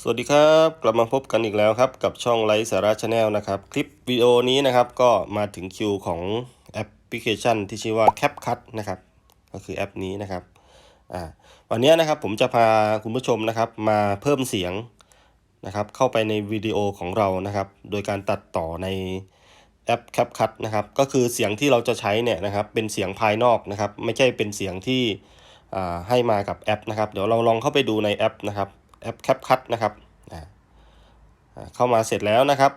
สวัสดีครับกลับมาพบกันอีกแล้วครับ กับช่องไลฟ์สาระชาแนลนะครับ คลิปวิดีโอนี้นะครับก็มาถึงคิวของแอปพลิเคชันที่ชื่อว่า CapCut นะครับ ก็คือแอปนี้นะครับอ่าวันนี้นะครับผมจะพาคุณผู้ชมนะครับมาเพิ่มเสียงนะครับ เข้าไปในวิดีโอของเรานะครับ โดยการตัดต่อในแอป CapCut นะครับ ก็คือเสียงที่เราจะใช้เนี่ยนะครับ เป็นเสียงภายนอกนะครับ ไม่ใช่เป็นเสียงที่ให้มากับแอปนะครับ เดี๋ยวเราลองเข้าไปดูในแอปนะครับ แอป CapCut นะครับอ่าเข้ามาเสร็จแล้วนะครับ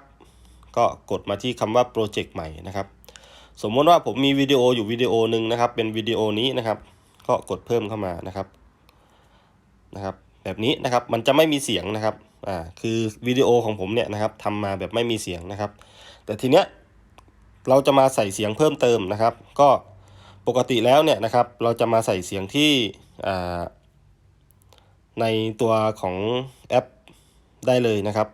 ก็กดมาที่คำว่าโปรเจกต์ใหม่นะครับสมมติว่าผมมีวิดีโออยู่วิดีโอหนึ่งนะครับ เป็นวิดีโอนี้นะครับ ก็กดเพิ่มเข้ามานะครับนะครับ แบบนี้นะครับมันจะไม่มีเสียงนะครับอ่าคือวิดีโอของผมเนี่ยนะครับทำมาแบบไม่มีเสียงนะครับ แต่ทีเนี้ยเราจะมาใส่เสียงเพิ่มเติมนะครับ ก็ปกติแล้วเนี่ยนะครับ เราจะมาใส่เสียงที่อ่า ในตัวของแอปได้เลยนะครับ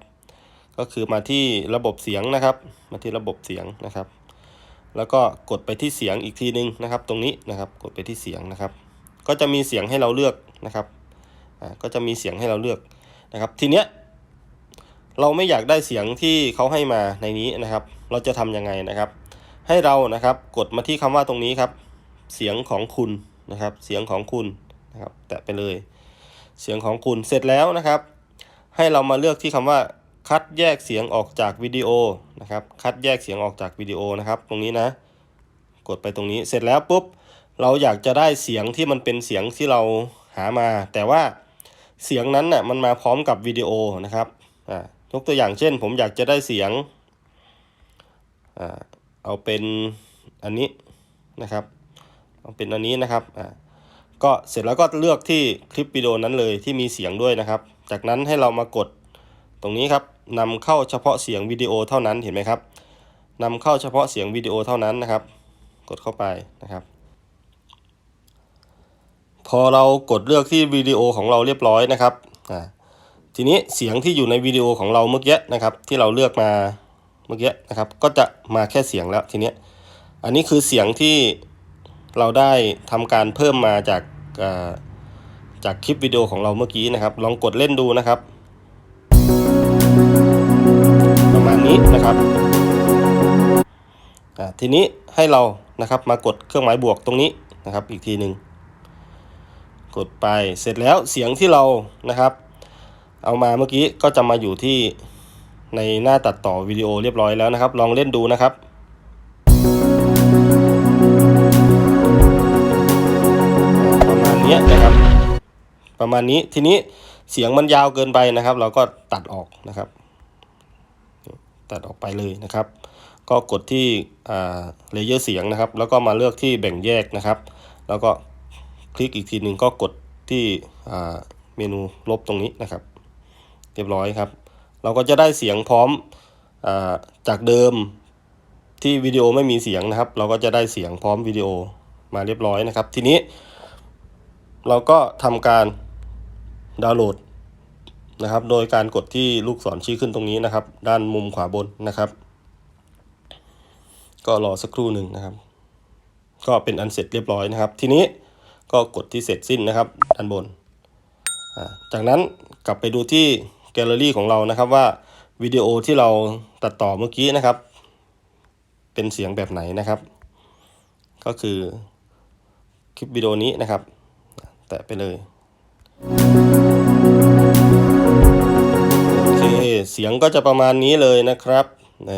ก็คือมาที่ระบบเสียงนะครับ มาที่ระบบเสียงนะครับ แล้วก็กดไปที่เสียงอีกทีนึงนะครับ ตรงนี้นะครับกดไปที่เสียงนะครับ ก็จะมีเสียงให้เราเลือกนะครับอ่าก็จะมีเสียงให้เราเลือกนะครับ ทีเนี้ยเราไม่อยากได้เสียงที่เขาให้มาในนี้นะครับ เราจะทำยังไงนะครับ ให้เรานะครับกดมาที่คำว่าตรงนี้ครับ เสียงของคุณนะครับ เสียงของคุณนะครับ แตะไปเลย เสียงของคุณเสร็จแล้วนะครับ ให้เรามาเลือกที่คำว่า คัดแยกเสียงออกจากวิดีโอนะครับคัดแยกเสียงออกจากวิดีโอนะครับ ตรงนี้นะ กดไปตรงนี้เสร็จแล้วปุ๊บเราอยากจะได้เสียงที่มันเป็นเสียงที่เราหามา แต่ว่าเสียงนั้นน่ะมันมาพร้อมกับวิดีโอนะครับอ่ายกตัวอย่างเช่น ผมอยากจะได้เสียงอ่าเอาเป็นอันนี้นะครับ เอาเป็นอันนี้นะครับอ่า ก็เสร็จแล้วก็เลือกที่คลิปวิดีโอนั้นเลยที่มีเสียงด้วยนะครับ จากนั้นให้เรามากดตรงนี้ครับนำเข้าเฉพาะเสียงวิดีโอเท่านั้นเห็นไหมครับนำเข้าเฉพาะเสียงวิดีโอเท่านั้นนะครับ กดเข้าไปนะครับ พอเรากดเลือกที่วิดีโอของเราเรียบร้อยนะครับอ่าทีนี้เสียงที่อยู่ในวิดีโอของเราเมื่อกี้นะครับ ที่เราเลือกมาเมื่อกี้นะครับ ก็จะมาแค่เสียงแล้วทีนี้อันนี้คือเสียงที่เราได้ทำการเพิ่มมาจาก จากคลิปวิดีโอของเราเมื่อกี้นะครับ ลองกดเล่นดูนะครับ ประมาณนี้นะครับทีนี้ให้เรานะครับมากดเครื่องหมายบวกตรงนี้นะครับ อีกทีหนึ่งกดไปเสร็จแล้วเสียงที่เรานะครับ เอามาเมื่อกี้ก็จะมาอยู่ที่ในหน้าตัดต่อวิดีโอเรียบร้อยแล้วนะครับ ลองเล่นดูนะครับ นี้ยนะครับ ประมาณนี้ทีนี้เสียงมันยาวเกินไปนะครับ เราก็ตัดออกนะครับ ตัดออกไปเลยนะครับ ก็กดที่เลเยอร์เสียงนะครับ แล้วก็มาเลือกที่แบ่งแยกนะครับ แล้วก็คลิกอีกทีหนึ่งก็กดที่เมนูลบตรงนี้นะครับ เรียบร้อยครับ เราก็จะได้เสียงพร้อมอาจากเดิมที่วิดีโอไม่มีเสียงนะครับ เราก็จะได้เสียงพร้อมวิดีโอมาเรียบร้อยนะครับ ทีนี้ เราก็ทำการดาวน์โหลดนะครับ โดยการกดที่ลูกศรชี้ขึ้นตรงนี้นะครับ ด้านมุมขวาบนนะครับ ก็รอสักครู่หนึ่งนะครับ ก็เป็นอันเสร็จเรียบร้อยนะครับ ทีนี้ก็กดที่เสร็จสิ้นนะครับด้านบน จากนั้นกลับไปดูที่แกลเลอรี่ของเรานะครับว่าวิดีโอที่เราตัดต่อเมื่อกี้นะครับ เป็นเสียงแบบไหนนะครับ ก็คือคลิปวิดีโอนี้นะครับ แตะไปเลย โอเค เสียงก็จะประมาณนี้เลยนะครับเ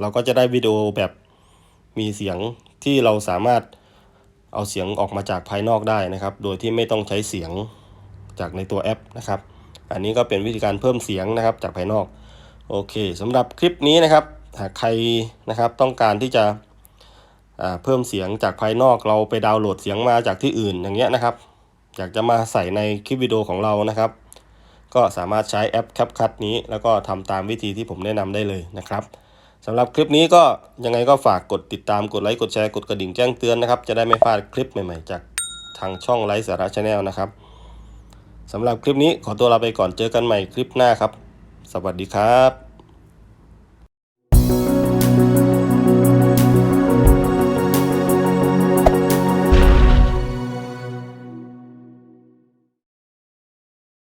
เราก็จะได้วิดีโอแบบมีเสียงที่เราสามารถเอาเสียงออกมาจากภายนอกได้นะครับ โดยที่ไม่ต้องใช้เสียงจากในตัวแอปนะครับ อันนี้ก็เป็นวิธีการเพิ่มเสียงนะครับจากภายนอก โอเคสำหรับคลิปนี้นะครับ หากใครนะครับต้องการที่จะเพิ่มเสียงจากภายนอกเราไปดาวน์โหลดเสียงมาจากที่อื่นอย่างเงี้ยนะครับ อยากจะมาใส่ในคลิปวิดีโอของเรานะครับ ก็สามารถใช้แอป CapCut นี้ แล้วก็ทำตามวิธีที่ผมแนะนำได้เลยนะครับสำหรับคลิปนี้ก็ยังไงก็ฝากกดติดตามกดไลค์กดแชร์กดกระดิ่งแจ้งเตือนนะครับ จะได้ไม่พลาดคลิปใหม่ๆ จากทางช่องไลฟ์สาระชาแนลนะครับสำหรับคลิปนี้ขอตัวลาไปก่อนเจอกันใหม่คลิปหน้าครับ สวัสดีครับ